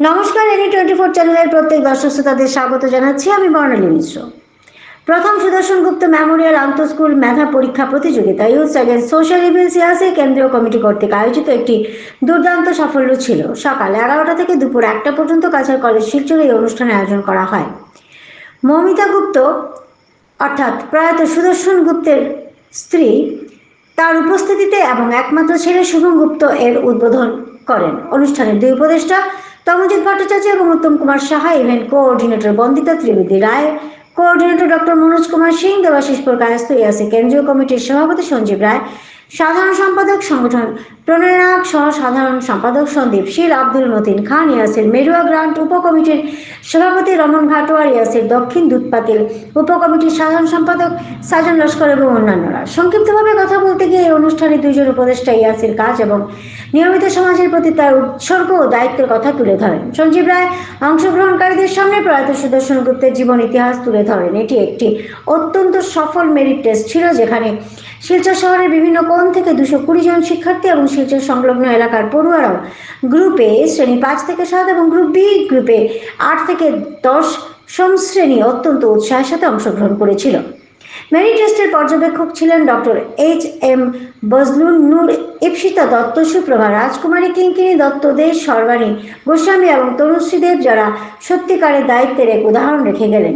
নমস্কার any twenty four চ্যানেলের প্রত্যেক দর্শক শ্রোতাদের স্বাগত জানাচ্ছি আমি বর্ণালী মিশ্র। প্রথম সুদর্শন গুপ্ত মেমোরিয়াল আন্ত স্কুল মেধা পরীক্ষা প্রতিযোগিতা, ইউথ অ্যাগেন্স সোশ্যাল ইভিল সিয়াসে কেন্দ্রীয় কমিটি কর্তৃক আয়োজিত একটি দুর্দান্ত সাফল্য ছিল। সকাল এগারোটা থেকে দুপুর একটা পর্যন্ত কাছাড় কলেজ শিলচরে এই অনুষ্ঠানের আয়োজন করা হয়। মৌমিতা গুপ্ত, অর্থাৎ প্রয়াত সুদর্শন গুপ্তের স্ত্রী, তার উপস্থিতিতে এবং একমাত্র ছেলে শুভম গুপ্ত এর উদ্বোধন করেন। অনুষ্ঠানের দুই উপদেষ্টা তমজিৎ ভট্টাচার্য এবং Uttam Kumar Saha, event coordinator Bandita Trivedi Roy, coordinator doctor Manoj Kumar Singh Debashispur Kayastha ইয়াসি কেন্দ্রীয় কমিটির সভাপতি সঞ্জীব রায়, সাধারণ সম্পাদক সংগঠন প্রণয় নায়ক সহ সাধারণ সম্পাদক সন্দীপ শীল, আব্দুল মতিন খান, ইয়াসির মেরুয়া গ্রান্ট উপকমিটির সভাপতি রমন ভাটোয়ার ইয়াসির দক্ষিণ দুধপাতিল উপকমিটির সাধারণ সম্পাদক সাজন লস্কর এবং অন্যান্যরা। সংক্ষিপ্তভাবে কথা বলতে গিয়ে এই অনুষ্ঠানে দুইজন উপদেষ্টা ইয়াসির কাজ এবং নিয়মিত সমাজের প্রতি তার উৎসর্গ ও দায়িত্বের কথা তুলে ধরেন। সঞ্জীব রায় অংশগ্রহণকারীদের সামনে প্রয়াত সুদর্শন গুপ্তের জীবন ইতিহাস তুলে ধরেন। এটি একটি অত্যন্ত সফল মেরিট টেস্ট ছিল যেখানে শিলচর শহরের বিভিন্ন কোণ থেকে দুশো কুড়ি জন শিক্ষার্থী এবং শিলচর সংলগ্ন এলাকার পড়ুয়ারাও গ্রুপে শ্রেণি পাঁচ থেকে সাত এবং গ্রুপ বি গ্রুপে আট থেকে দশ সম শ্রেণি অত্যন্ত উৎসাহের সাথে অংশগ্রহণ করেছিল। মেরিট টেস্টের পর্যবেক্ষক ছিলেন doctor H M Bazlul Noor, Ipsita Dutta, Suprabha Rajkumari Kinkini Dutta, দেশ সর্বাণী গোস্বামী এবং তনুশ্রী দেব যারা সত্যিকারের দায়িত্বের এক উদাহরণ রেখে গেলেন।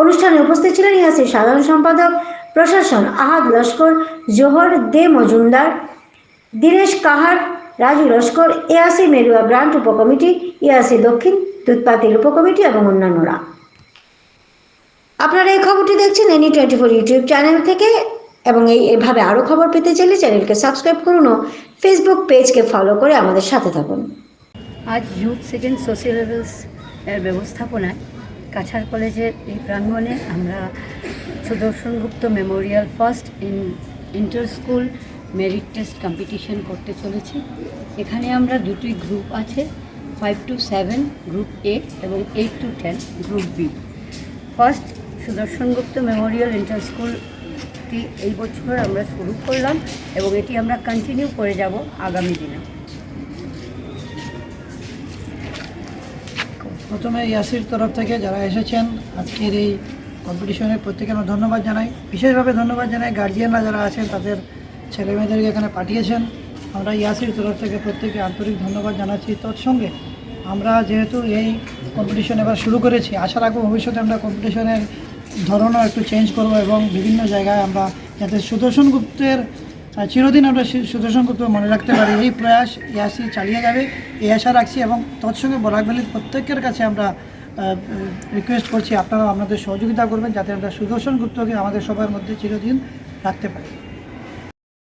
অনুষ্ঠানে উপস্থিত ছিলেন ইয়াসির সাধারণ সম্পাদক, প্রশাসন আহাদ লস্কর, জোহর দে মজুমদার দীনেশ কাহার, রাজু লস্কর এআসি মেরুয়া গ্রান্ট উপকমিটি ইয়াসি দক্ষিণ দুধপাতিল উপকমিটি এবং অন্যান্যরা। আপনারা এই খবরটি দেখছেন any twenty four YouTube channel থেকে এবং এই এভাবে আরও খবর পেতে চাইলে চ্যানেলকে সাবস্ক্রাইব করুন ও ফেসবুক পেজকে ফলো করে আমাদের সাথে থাকুন। আজ ইউথ সেকেন্ড সোশ্যাল এর ব্যবস্থাপনায় কাছাড় কলেজের এই প্রাঙ্গণে আমরা Sudarshan Gupta memorial first in inter school merit test competition করতে চলেছি। এখানে আমরা দুটি গ্রুপ আছে five to seven group A এবং eight to ten group B first Sudarshan Gupta memorial inter স্কুলটি এই বছর আমরা শুরু করলাম এবং এটি আমরা কন্টিনিউ করে যাব আগামী দিনে। প্রথমে ইয়াসির তরফ থেকে যারা এসেছেন, আজকের এই কম্পিটিশনে প্রত্যেকে আমরা ধন্যবাদ জানাই। বিশেষভাবে ধন্যবাদ জানাই গার্জিয়ানরা যারা আছেন, তাদের ছেলে মেয়েদেরকে এখানে পাঠিয়েছেন। আমরা ইয়াসির তরফ থেকে প্রত্যেকে আন্তরিক ধন্যবাদ জানাচ্ছি। তৎসঙ্গে আমরা যেহেতু এই কম্পিটিশন এবার শুরু করেছি, আশা রাখব ভবিষ্যতে আমরা কম্পিটিশনের ধরনও একটু চেঞ্জ করব এবং বিভিন্ন জায়গায় আমরা যাতে সুদর্শন গুপ্তের চিরদিন আমরা সুদর্শন গুপ্ত মনে রাখতে পারি। এই প্রয়াস ইয়াসি চালিয়ে যাবে, এই আশা রাখছি এবং তৎসঙ্গে বরাকভ্যালির প্রত্যেকের কাছে আমরা রিকোয়েস্ট করছি, আপনারাও আপনাদের সহযোগিতা করবেন যাতে আমরা সুদর্শন গুপ্তকে আমাদের সবার মধ্যে চিরদিন রাখতে পারি।